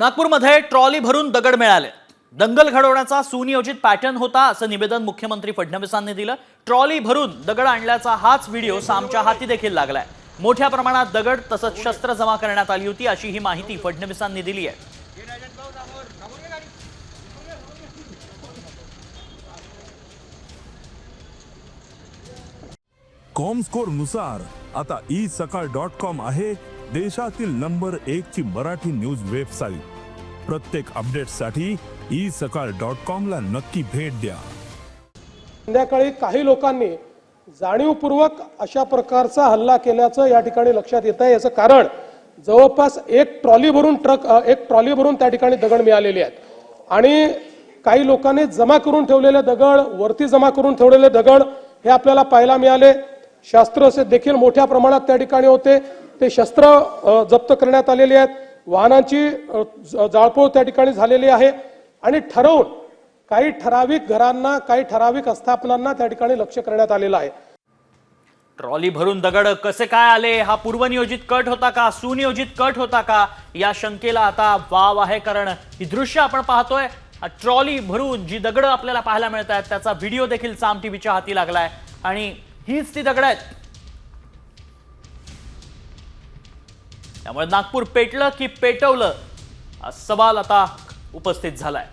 नागपूरमध्ये ट्रॉली भरून दगड मिळाले. दंगल घडवण्याचा सुनियोजित पॅटर्न होता असं निवेदन मुख्यमंत्री फडणवीसांनी दिलं. ट्रॉली भरून दगड आणल्याचा हाच व्हिडिओ सामच्या हाती देखील लागलाय. मोठ्या प्रमाणात दगड तसंच शस्त्र जमा करण्यात आली होती अशी ही माहिती फडणवीसांनी दिली आहे. कॉम स्कोरनुसार आता ई सकाळ डॉट कॉम आहे. देशातील नंबर एक ची मराठी न्यूज वेबसाईट. प्रत्येक अपडेटसाठी ई सकाळ डॉट कॉम ला नक्की भेट द्या. संध्याकाळी काही लोकांनी जाणीवपूर्वक अशा प्रकारचा हल्ला केल्याचं या ठिकाणी लक्षात येत आहे याचं कारण जवळपास एक ट्रॉली भरून ट्रक एक ट्रॉली भरून त्या ठिकाणी दगड मिळालेले आहेत. आणि काही लोकांनी जमा करून ठेवलेले दगड वरती जमा करून ठेवलेले दगड हे आपल्याला पाहायला मिळाले. शास्त्र असे देखील मोठ्या प्रमाणात त्या ठिकाणी होते. ते शस्त्र जप्त करण्यात आलेले आहेत. वाहनांची जाळपोळ त्या ठिकाणी झालेली आहे. आणि ठरवून काही ठराविक घरांना काही ठराविक आस्थापनांना त्या ठिकाणी लक्ष करण्यात आलेलं आहे. ट्रॉली भरून दगड कसे काय आले? हा पूर्वनियोजित कट होता का? सुनियोजित कट होता का? या शंकेला आता वाव आहे कारण ही दृश्य आपण पाहतोय. ट्रॉली भरून जी दगड आपल्याला पाहायला मिळत आहेत त्याचा व्हिडिओ देखील साम टीव्हीच्या हाती लागलाय. आणि हीच ती दगड आहेत. त्यामुळे नागपूर पेटलं की पेटवलं हा सवाल आता उपस्थित झालाय.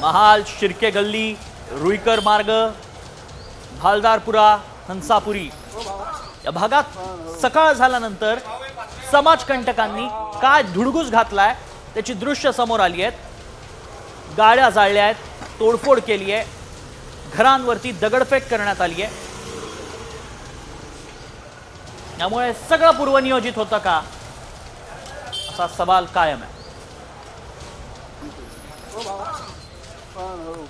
महाल शिर्के गल्ली रुईकर मार्ग भालदारपुरा हंसापुरी. या भागात सकाळ झाल्यानंतर समाजकंटकांनी काय धुडगूस घातलाय त्याची दृश्य समोर आली आहेत. गाड्या जाळल्या आहेत तोडफोड केली आहे घरांवरती दगडफेक करण्यात आली आहे. त्यामुळे सगळं पूर्वनियोजित होतं का? असा सवाल कायम आहे. हो, हो, हो.